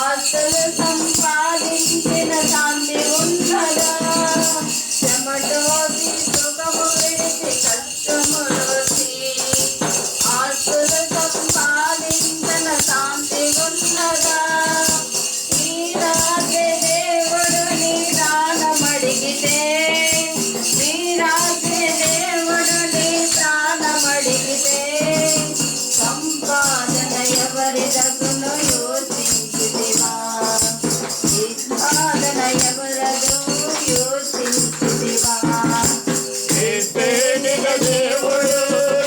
आसल संपा దగును యోచించితివా సంపాదన ఎవరదు నిత్యుడిగ దేవుడు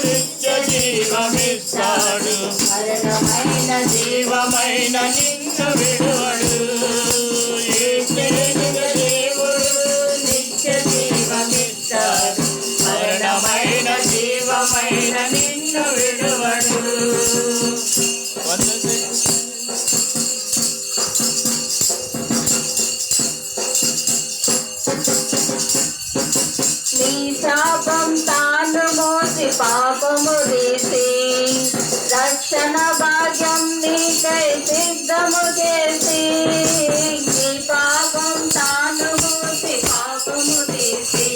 నిత్య జీవమిస్తాడు. మరణమైన జీవమైన నిన్ను విడువడు. మరణమైన జీవమైన నిన్ను విడువడు. నుంచి పాపము తీసి రక్షణ భాగ్యం నీకై సిద్ధము చేసి నీ పాపం తాను పాపము తీసి